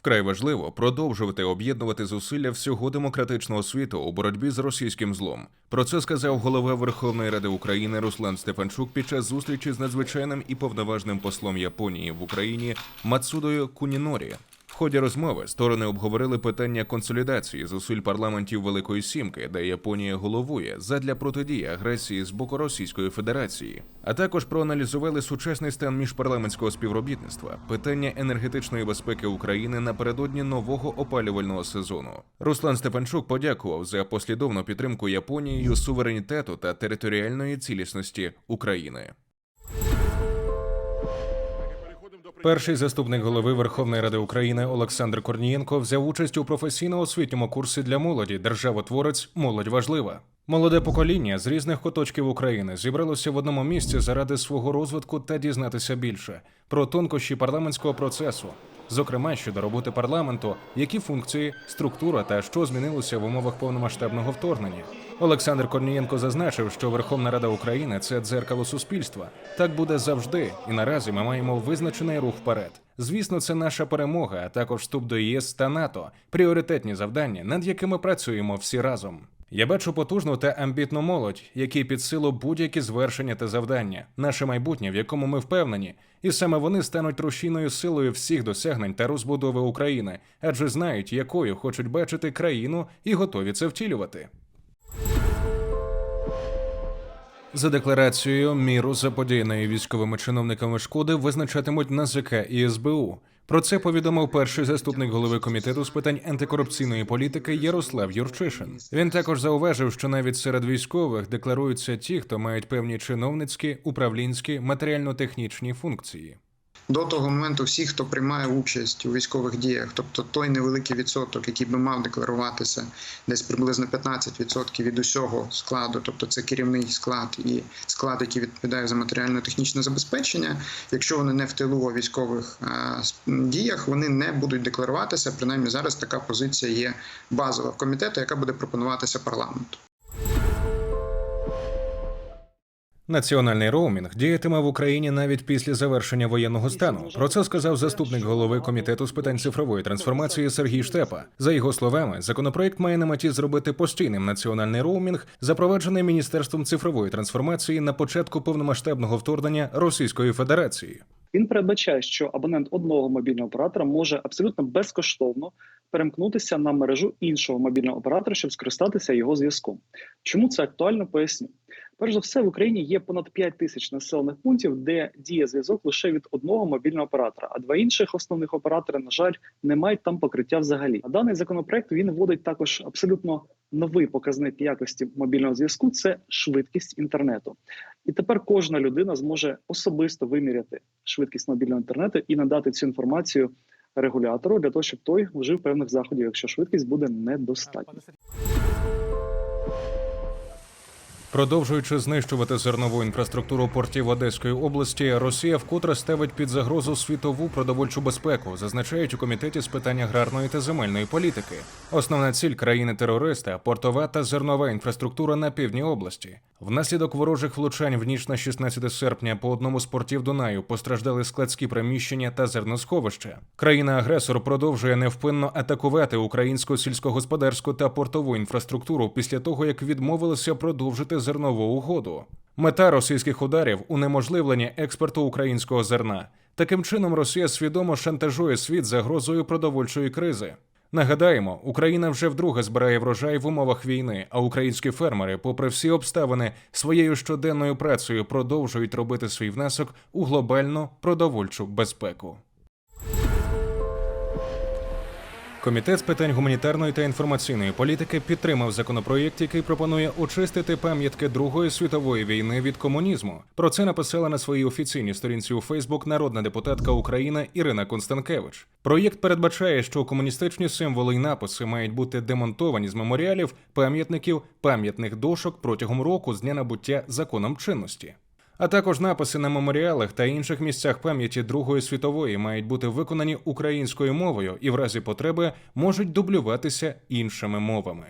Вкрай важливо продовжувати об'єднувати зусилля всього демократичного світу у боротьбі з російським злом. Про це сказав голова Верховної Ради України Руслан Стефанчук під час зустрічі з надзвичайним і повноважним послом Японії в Україні Мацудою Кунінорі. Ході розмови сторони обговорили питання консолідації зусиль парламентів Великої Сімки, де Японія головує задля протидії агресії з боку Російської Федерації, а також проаналізували сучасний стан міжпарламентського співробітництва, питання енергетичної безпеки України напередодні нового опалювального сезону. Руслан Стефанчук подякував за послідовну підтримку Японією суверенітету та територіальної цілісності України. Перший заступник голови Верховної Ради України Олександр Корнієнко взяв участь у професійно-освітньому курсі для молоді Державотворець Молодь важлива. Молоде покоління з різних куточків України зібралося в одному місці заради свого розвитку та дізнатися більше про тонкощі парламентського процесу, зокрема щодо роботи парламенту, які функції, структура та що змінилося в умовах повномасштабного вторгнення. Олександр Корнієнко зазначив, що Верховна Рада України це дзеркало суспільства. Так буде завжди, і наразі ми маємо визначений рух вперед. Звісно, це наша перемога, а також вступ до ЄС та НАТО, пріоритетні завдання, над якими працюємо всі разом. Я бачу потужну та амбітну молодь, які під силу будь-які звершення та завдання, наше майбутнє, в якому ми впевнені, і саме вони стануть рушійною силою всіх досягнень та розбудови України, адже знають, якою хочуть бачити країну і готові це втілювати. За декларацією, міру заподіяної військовими чиновниками шкоди визначатимуть НАЗК і СБУ. Про це повідомив перший заступник голови комітету з питань антикорупційної політики Ярослав Юрчишин. Він також зауважив, що навіть серед військових декларуються ті, хто мають певні чиновницькі, управлінські, матеріально-технічні функції. До того моменту всі, хто приймає участь у військових діях, тобто той невеликий відсоток, який би мав декларуватися, десь приблизно 15% від усього складу, тобто це керівний склад і склад, який відповідає за матеріально-технічне забезпечення. Якщо вони не в тилу у військових а, діях, вони не будуть декларуватися. Принаймні зараз така позиція є базова в комітету, яка буде пропонуватися парламенту. Національний роумінг діятиме в Україні навіть після завершення воєнного стану. Про це сказав заступник голови комітету з питань цифрової трансформації Сергій Штепа. За його словами, законопроект має на меті зробити постійним національний роумінг, запроваджений міністерством цифрової трансформації на початку повномасштабного вторгнення Російської Федерації. Він передбачає, що абонент одного мобільного оператора може абсолютно безкоштовно перемкнутися на мережу іншого мобільного оператора, щоб скористатися його зв'язком. Чому це актуально? Поясню. Перш за все, в Україні є понад 5 тисяч населених пунктів, де діє зв'язок лише від одного мобільного оператора, а два інших основних оператори, на жаль, не мають там покриття взагалі. А даний законопроект він вводить також абсолютно новий показник якості мобільного зв'язку це швидкість інтернету. І тепер кожна людина зможе особисто виміряти швидкість мобільного інтернету і надати цю інформацію регулятору для того, щоб той вжив певних заходів, якщо швидкість буде недостатня. Продовжуючи знищувати зернову інфраструктуру портів Одеської області, Росія вкотре ставить під загрозу світову продовольчу безпеку, зазначають у комітеті з питань аграрної та земельної політики. Основна ціль країни-терориста портова та зернова інфраструктура на півдні області. Внаслідок ворожих влучань в ніч на 16 серпня по одному з портів Дунаю постраждали складські приміщення та зерносховища. Країна-агресор продовжує невпинно атакувати українську сільськогосподарську та портову інфраструктуру після того, як відмовилися продовжити зернову угоду. Мета російських ударів унеможливлення експорту українського зерна. Таким чином, Росія свідомо шантажує світ загрозою продовольчої кризи. Нагадаємо, Україна вже вдруге збирає врожай в умовах війни, а українські фермери, попри всі обставини, своєю щоденною працею продовжують робити свій внесок у глобальну продовольчу безпеку. Комітет з питань гуманітарної та інформаційної політики підтримав законопроєкт, який пропонує очистити пам'ятки Другої світової війни від комунізму. Про це написала на своїй офіційній сторінці у Фейсбук народна депутатка України Ірина Констанкевич. Проєкт передбачає, що комуністичні символи й написи мають бути демонтовані з меморіалів, пам'ятників, пам'ятних дошок протягом року з дня набуття законом чинності. А також написи на меморіалах та інших місцях пам'яті Другої світової мають бути виконані українською мовою і в разі потреби можуть дублюватися іншими мовами.